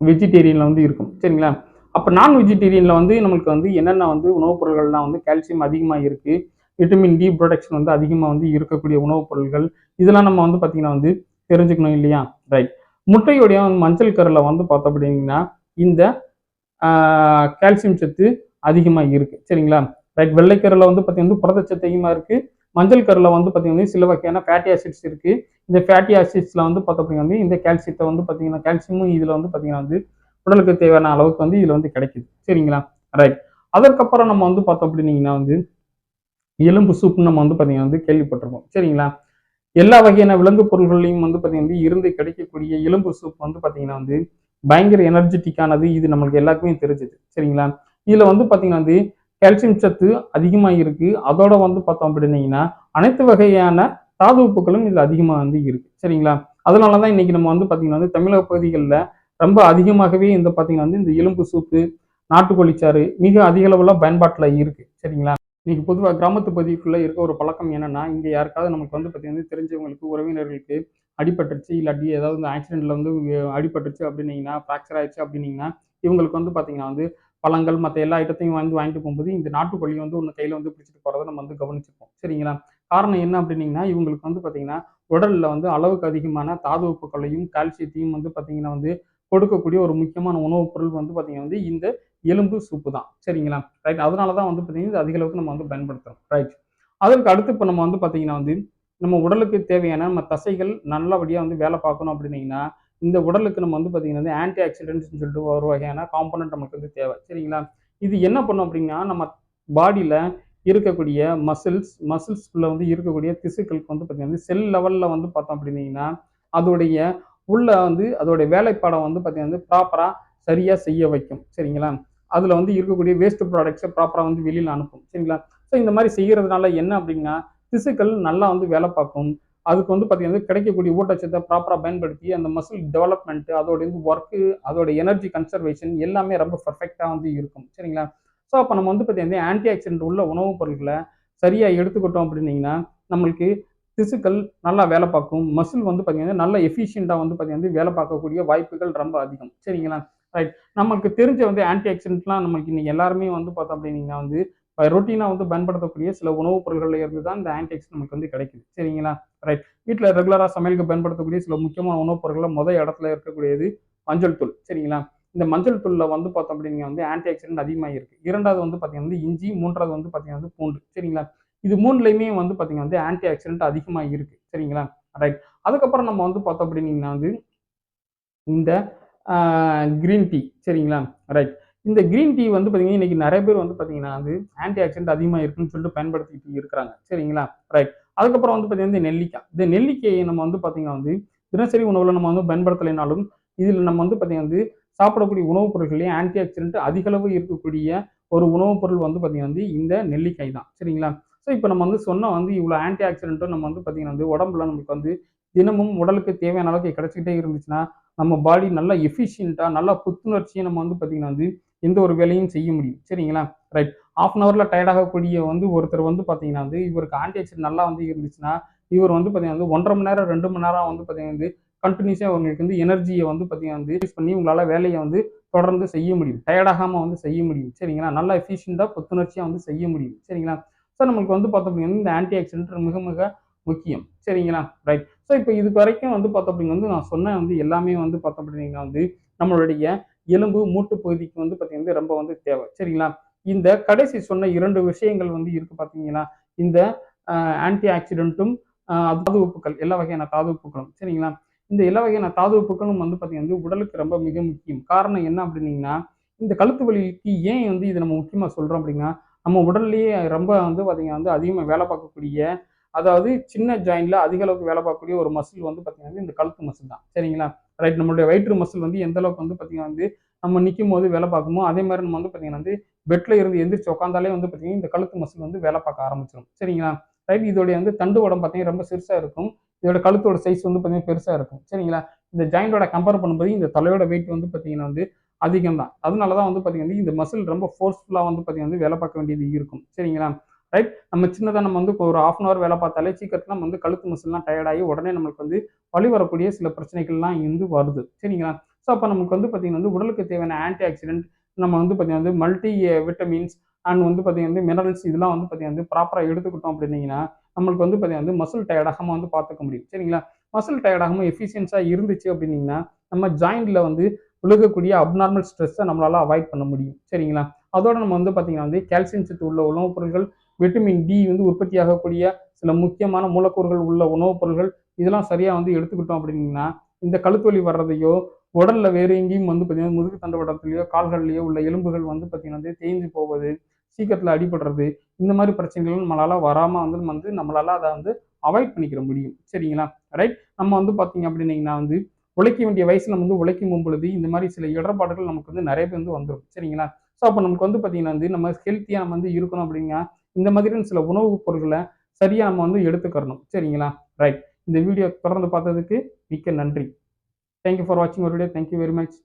வெஜிடேரியனில் வந்து இருக்கும். சரிங்களா? அப்போ நான் வெஜிடேரியனில் வந்து நம்மளுக்கு வந்து என்னென்ன வந்து உணவுப் பொருட்கள்லாம் வந்து கால்சியம் அதிகமாக இருக்குது விட்டமின் டி ப்ரொடக்ஷன் வந்து அதிகமாக வந்து இருக்கக்கூடிய உணவுப் பொருட்கள் இதெல்லாம் நம்ம வந்து பார்த்திங்கன்னா வந்து தெரிஞ்சுக்கணும் இல்லையா? ரைட் முட்டையுடைய மஞ்சள் கரில் வந்து பார்த்தோம் அப்படின்னா இந்த கால்சியம் சத்து அதிகமாக இருக்குது சரிங்களா? ரைட் வெள்ளைக்கரில் வந்து பார்த்தீங்கன்னா புரதச்சத்து அதிகமாக இருக்குது மஞ்சள் கரில் வந்து பார்த்தீங்கன்னா சில வகையான ஃபேட்டி ஆசிட்ஸ் இருக்குது இந்த ஃபேட்டி ஆசிட்ஸில் வந்து பார்த்தோம் அப்படின்னா வந்து இந்த கால்சியத்தை வந்து பார்த்தீங்கன்னா கால்சியமும் இதில் வந்து பார்த்தீங்கன்னா வந்து உடலுக்கு தேவையான அளவுக்கு வந்து இதில் வந்து கிடைக்குது. சரிங்களா? ரைட். அதற்கப்புறம் நம்ம வந்து பார்த்தோம் அப்படின்னீங்கன்னா வந்து எலும்பு சூப்னு நம்ம வந்து பார்த்தீங்கன்னா வந்து கேள்விப்பட்டிருக்கோம். சரிங்களா? எல்லா வகையான விலங்கு பொருள்களையும் வந்து பார்த்தீங்கன்னா வந்து இருந்து கிடைக்கக்கூடிய எலும்பு சூப் வந்து பார்த்தீங்கன்னா வந்து பயங்கர எனர்ஜெட்டிக்கானது இது நம்மளுக்கு எல்லாருக்குமே தெரிஞ்சது. சரிங்களா? இதில் வந்து பார்த்தீங்கன்னா வந்து கால்சியம் சத்து அதிகமாக இருக்குது அதோட வந்து பார்த்தோம் அப்படின்னீங்கன்னா அனைத்து வகையான தாது உப்புகளும் இதில் அதிகமாக வந்து இருக்குது சரிங்களா? அதனால தான் இன்றைக்கி நம்ம வந்து பார்த்திங்கன்னா வந்து தமிழக பகுதிகளில் ரொம்ப அதிகமாகவே இந்த பார்த்தீங்கன்னா வந்து இந்த எலும்பு சூப்பு நாட்டுக்கோழிச்சாறு மிக அதிக அளவில் பயன்பாட்டில் இருக்குது சரிங்களா? இன்றைக்கி பொதுவாக கிராமத்து பகுதிக்குள்ளே இருக்க ஒரு பழக்கம் என்னென்னா இங்கே யாருக்காவது நமக்கு வந்து பார்த்தீங்கன்னா தெரிஞ்சவங்களுக்கு உறவினர்களுக்கு அடிபட்டுருச்சு இல்லாட்டி ஏதாவது இந்த வந்து அடிபட்டுருச்சு அப்படின்னீங்கன்னா ஃப்ராக்சர் ஆயிடுச்சு அப்படின்னீங்கன்னா இவங்களுக்கு வந்து பார்த்தீங்கன்னா வந்து பழங்கள் மற்ற எல்லா ஐட்டத்தையும் வந்து வாங்கிட்டு போகும்போது இந்த நாட்டுக்கோழி வந்து ஒன்று கையில் வந்து பிடிச்சிட்டு போகிறத நம்ம வந்து கவனிச்சிருப்போம். சரிங்களா? காரணம் என்ன அப்படின்னீங்கன்னா இவங்களுக்கு வந்து பார்த்தீங்கன்னா உடலில் வந்து அளவுக்கு அதிகமான தாது உப்புக்களையும் கால்சியத்தையும் வந்து பார்த்தீங்கன்னா வந்து கொடுக்கக்கூடிய ஒரு முக்கியமான உணவுப் பொருள் வந்து பார்த்தீங்கன்னா வந்து இந்த எலும்பு சூப்பு தான். சரிங்களா? ரைட் அதனால தான் வந்து பார்த்தீங்கன்னா இது அதிக அளவுக்கு நம்ம வந்து பயன்படுத்துகிறோம் ரைட் அதற்கு அடுத்து இப்போ நம்ம வந்து பார்த்தீங்கன்னா வந்து நம்ம உடலுக்கு தேவையான நம்ம தசைகள் நல்லபடியாக வந்து வேலை பார்க்கணும் அப்படின்னீங்கன்னா இந்த உடலுக்கு நம்ம வந்து பார்த்தீங்கன்னா வந்து ஆன்டி ஆக்சிடென்ட்ஸ்னு சொல்லிட்டு ஒரு வகையான காம்பனண்ட் நமக்கு வந்து தேவை. சரிங்களா? இது என்ன பண்ணும் அப்படின்னா நம்ம பாடியில் இருக்கக்கூடிய மசில்ஸ் மசில்ஸ்குள்ளே வந்து இருக்கக்கூடிய திசுக்களுக்கு வந்து பார்த்தீங்கன்னா செல் லெவலில் வந்து பார்த்தோம் அப்படின்னீங்கன்னா அதோடைய உள்ள வந்து அதோடைய வேலைப்பாடம் வந்து பார்த்தீங்கன்னா வந்து ப்ராப்பராக சரியாக செய்ய வைக்கும். சரிங்களா? அதில் வந்து இருக்கக்கூடிய வேஸ்ட் ப்ராடக்ட்ஸை ப்ராப்பராக வந்து வெளியில் அனுப்பும். சரிங்களா? ஸோ இந்த மாதிரி செய்கிறதுனால என்ன அப்படின்னா திசுக்கள் நல்லா வந்து வேலை பார்க்கும். அதுக்கு வந்து பார்த்தீங்கன்னா கிடைக்கக்கூடிய ஊட்டச்சத்தை ப்ராப்பராக பயன்படுத்தி அந்த மசில் டெவலப்மெண்ட்டு அதோட இது ஒர்க்கு அதோட எனர்ஜி கன்சர்வேஷன் எல்லாமே ரொம்ப பர்ஃபெக்டாக வந்து இருக்கும். சரிங்களா? ஸோ அப்போ நம்ம வந்து பார்த்தீங்கன்னா ஆன்டி ஆக்சிடென்ட் உள்ள உணவுப் பொருட்களை சரியாக எடுத்துக்கிட்டோம் அப்படின்னீங்கன்னா நம்மளுக்கு திசுக்கள் நல்லா வேலை பார்க்கும். மசில் வந்து பார்த்தீங்கன்னா நல்ல எஃபிஷியண்ட்டாக வந்து பார்த்தீங்கன்னா வேலை பார்க்கக்கூடிய வாய்ப்புகள் ரொம்ப அதிகம். சரிங்களா? ரைட் நமக்கு தெரிஞ்ச வந்து ஆன்டி ஆக்சிடென்ட்லாம் நம்மளுக்கு இன்னைக்கு எல்லாருமே வந்து பார்த்தோம் அப்படின்னீங்கன்னா வந்து ரொட்டீனாக வந்து பயன்படுத்தக்கூடிய சில உணவுப் பொருள்களில் இருந்து தான் இந்த ஆன்டி நமக்கு வந்து கிடைக்குது. சரிங்களா? ரைட் வீட்டில் ரெகுலராக சமையலுக்கு பயன்படுத்தக்கூடிய சில முக்கியமான உணவுப் பொருட்களில் முதல் இடத்துல இருக்கக்கூடியது மஞ்சள் தூள். சரிங்களா? இந்த மஞ்சள் தூளில் வந்து பார்த்தோம் அப்படின்னா வந்து ஆன்டிஆக்சிடென்ட் அதிகமாக இருக்குது இரண்டாவது வந்து பார்த்தீங்கன்னா வந்து இஞ்சி மூன்றாவது வந்து பார்த்தீங்கன்னா வந்து பூண்டு. சரிங்களா? இது மூணுலையுமே வந்து பார்த்தீங்கன்னா வந்து ஆன்டி ஆக்சிடென்ட் அதிகமாக இருக்குது சரிங்களா? ரைட் அதுக்கப்புறம் நம்ம வந்து பார்த்தோம் அப்படின்னீங்கன்னா வந்து இந்த க்ரீன் டீ சரிங்களா? ரைட் இந்த க்ரீன் டீ வந்து பார்த்தீங்கன்னா இன்னைக்கு நிறைய பேர் வந்து பார்த்தீங்கன்னா வந்து ஆன்டி ஆக்சிடென்ட் அதிகமாக இருக்குன்னு சொல்லிட்டு பயன்படுத்திட்டு இருக்கிறாங்க. சரிங்களா? ரைட் அதுக்கப்புறம் வந்து பார்த்தீங்கன்னா இந்த நெல்லிக்காய். இந்த நெல்லிக்காயை நம்ம வந்து பார்த்தீங்கன்னா வந்து தினசரி உணவில் நம்ம வந்து பயன்படுத்தலைனாலும் இதில் நம்ம வந்து பார்த்தீங்கன்னா வந்து சாப்பிடக்கூடிய உணவுப் பொருட்கள்லேயே ஆன்டி ஆக்சிடென்ட் அதிகளவு இருக்கக்கூடிய ஒரு உணவுப் பொருள் வந்து பார்த்தீங்கன்னா வந்து இந்த நெல்லிக்காய் தான். சரிங்களா? ஸோ இப்போ நம்ம வந்து சொன்ன வந்து இவ்வளோ ஆன்டி ஆக்சிடென்ட்டும் நம்ம வந்து பார்த்தீங்கன்னா வந்து உடம்புல நமக்கு வந்து தினமும் உடலுக்கு தேவையான அளவுக்கு கிடைச்சிக்கிட்டே இருந்துச்சுன்னா நம்ம பாடி நல்லா எஃபிஷியண்ட்டாக நல்லா புத்துணர்ச்சியை நம்ம வந்து பார்த்தீங்கன்னா வந்து எந்த ஒரு வேலையும் செய்ய முடியும். சரிங்களா? ரைட் ஆஃப் அன் ஹவரில் டயர்டாகக்கூடிய வந்து ஒருத்தர் வந்து பார்த்தீங்கன்னா வந்து இவருக்கு ஆன்டி ஆக்சிடென்ட் நல்லா வந்து இருந்துச்சுன்னா இவர் வந்து பார்த்தீங்கன்னா வந்து ஒன்றரை மணி நேரம் ரெண்டு மணி நேரம் வந்து பார்த்தீங்கன்னா வந்து கண்டினியூஸாக உங்களுக்கு வந்து எனர்ஜியை வந்து பார்த்தீங்கன்னா வந்து யூஸ் பண்ணி உங்களால் வேலையை வந்து தொடர்ந்து செய்ய முடியும். டயர்டாகாமல் வந்து செய்ய முடியும். சரிங்களா? நல்லா எஃபிஷியண்ட்டாக புத்துணர்ச்சியாக வந்து செய்ய முடியும். சரிங்களா? ஸோ நம்மளுக்கு வந்து பார்த்தோம் அப்படின்னா இந்த ஆன்டி ஆக்சிடென்ட் மிக மிக முக்கியம். சரிங்களா? ரைட் ஸோ இப்போ இது வரைக்கும் வந்து பார்த்தோம் அப்படிங்க வந்து நான் சொன்ன வந்து எல்லாமே வந்து பார்த்தோம் அப்படின்னா வந்து நம்மளுடைய எலும்பு மூட்டு பகுதிக்கு வந்து பார்த்தீங்கன்னா ரொம்ப வந்து தேவை. சரிங்களா? இந்த கடைசி சொன்ன இரண்டு விஷயங்கள் வந்து இருக்கு பார்த்தீங்கன்னா இந்த ஆன்டி ஆக்சிடென்ட்டும் தாது உப்புக்கள் எல்லா வகையான தாது உப்புக்களும். சரிங்களா? இந்த எல்லா வகையான தாது உப்புக்களும் வந்து பார்த்தீங்கன்னா வந்து உடலுக்கு ரொம்ப மிக முக்கியம். காரணம் என்ன அப்படின்னீங்கன்னா இந்த கழுத்து வலிக்கு ஏன் வந்து இதை நம்ம முக்கியமாக சொல்கிறோம் அப்படின்னா நம்ம உடல்லையே ரொம்ப வந்து பார்த்தீங்கன்னா வந்து அதிகமாக வேலை பார்க்கக்கூடிய அதாவது சின்ன ஜாயின்ல அதிக அளவுக்கு வேலை பார்க்கக்கூடிய ஒரு மசில் வந்து பார்த்தீங்கன்னா இந்த கழுத்து மசில் தான். சரிங்களா? ரைட் நம்மளுடைய வயிற்று மசில் வந்து எந்த அளவுக்கு வந்து பார்த்தீங்கன்னா வந்து நம்ம நிற்கும் போது வேலை பார்க்குமோ அதே மாதிரி நம்ம வந்து பார்த்தீங்கன்னா வந்து பெட்டில் இருந்து எந்திரிச்சு உட்காந்தாலே வந்து பார்த்தீங்கன்னா இந்த கழுத்து மசில் வந்து வேலை பார்க்க ஆரம்பிச்சிடும் சரிங்களா? ரைட் இதோடைய வந்து தண்டு உடம்பு பார்த்தீங்கன்னா ரொம்ப சிறுசாக இருக்கும். இதோட கழுத்தோட சைஸ் வந்து பார்த்தீங்கன்னா பெருசாக இருக்கும். சரிங்களா? இந்த ஜாயிண்டோட கம்பேர் பண்ணும்போது இந்த தலையோட வெயிட் வந்து பார்த்தீங்கன்னா வந்து அதிகம் தான் அதனால தான் வந்து பார்த்தீங்கன்னா இந்த மசில் ரொம்ப ஃபோர்ஸ்ஃபுல்லாக வந்து பார்த்தீங்கன்னா வந்து வேலை பார்க்க வேண்டியது இருக்கும். சரிங்களா? ரைட் நம்ம சின்னதாக நம்ம வந்து ஒரு ஆஃப் அன் ஹவர் வேலை பார்த்தாலே சீக்கிரத்தில் நம்ம வந்து கழுத்து மசில்லாம் டயர்டாகி உடனே நம்மளுக்கு வந்து வழி வரக்கூடிய சில பிரச்சனைகள்லாம் இருந்து வருது. சரிங்களா? ஸோ அப்போ நமக்கு வந்து பார்த்தீங்கன்னா வந்து உடலுக்கு தேவையான ஆன்டி ஆக்சிடென்ட் நம்ம வந்து பார்த்தீங்கன்னா வந்து மல்டி விட்டமின்ஸ் அண்ட் வந்து பார்த்தீங்கன்னா வந்து மினரல்ஸ் இதெல்லாம் வந்து பார்த்தீங்கன்னா வந்து ப்ராப்பராக எடுத்துக்கிட்டோம் அப்படின்னீங்கன்னா நம்மளுக்கு வந்து பார்த்தீங்கன்னா வந்து மசில் டயர்டாகாமல் வந்து பார்த்துக்க முடியும். சரிங்களா? மசில் டயர்டாகாமல் எஃபிஷியன்ஸாக இருந்துச்சு அப்படின்னீங்கன்னா நம்ம ஜாயிண்டில் வந்து விழுகக்கூடிய அப்நார்மல் ஸ்ட்ரெஸ்ஸை நம்மளால் அவாய்ட் பண்ண முடியும். சரிங்களா? அதோட நம்ம வந்து பார்த்தீங்கன்னா வந்து கால்சியம் சத்து உள்ள உணவுப் பொருட்கள் விட்டமின் டி வந்து உற்பத்தி ஆகக்கூடிய சில முக்கியமான மூலக்கூறுகள் உள்ள உணவுப் பொருட்கள் இதெல்லாம் சரியாக வந்து எடுத்துக்கிட்டோம் அப்படின்னீங்கன்னா இந்த கழுத்து வலி வர்றதையோ உடல்ல வேறு எங்கேயும் வந்து பார்த்தீங்கன்னா முதுகு தண்டவடத்துலையோ கால்கள்லையோ உள்ள எலும்புகள் வந்து பார்த்தீங்கன்னா வந்து தேய்ந்து போவது சீக்கிரத்தில் அடிபடுறது இந்த மாதிரி பிரச்சனைகள் நம்மளால வராமல் வந்து வந்து நம்மளால அதை வந்து அவாய்ட் பண்ணிக்கிற முடியும். சரிங்களா? ரைட் நம்ம வந்து பார்த்தீங்க அப்படின்னீங்கன்னா வந்து உழைக்க வேண்டிய வயசில் நம்ம வந்து உழைக்கும் பொழுது இந்த மாதிரி சில இடர்பாடுகள் நமக்கு வந்து நிறைய பேர் வந்து வந்துடும் சரிங்களா? ஸோ அப்போ நமக்கு வந்து பார்த்தீங்கன்னா வந்து நம்ம ஹெல்த்தியாக நம்ம வந்து இருக்கணும் அப்படின்னா இந்த மாதிரியான சில உணவுப் பொருட்களை சரியாக நம்ம வந்து எடுத்துக்கிறணும். சரிங்களா? ரைட் இந்த வீடியோ தொடர்ந்து பார்த்ததுக்கு மிக்க நன்றி. தேங்க்யூ ஃபார் வாட்சிங் ஒரு வீடியோ தேங்க்யூ வெரி மச்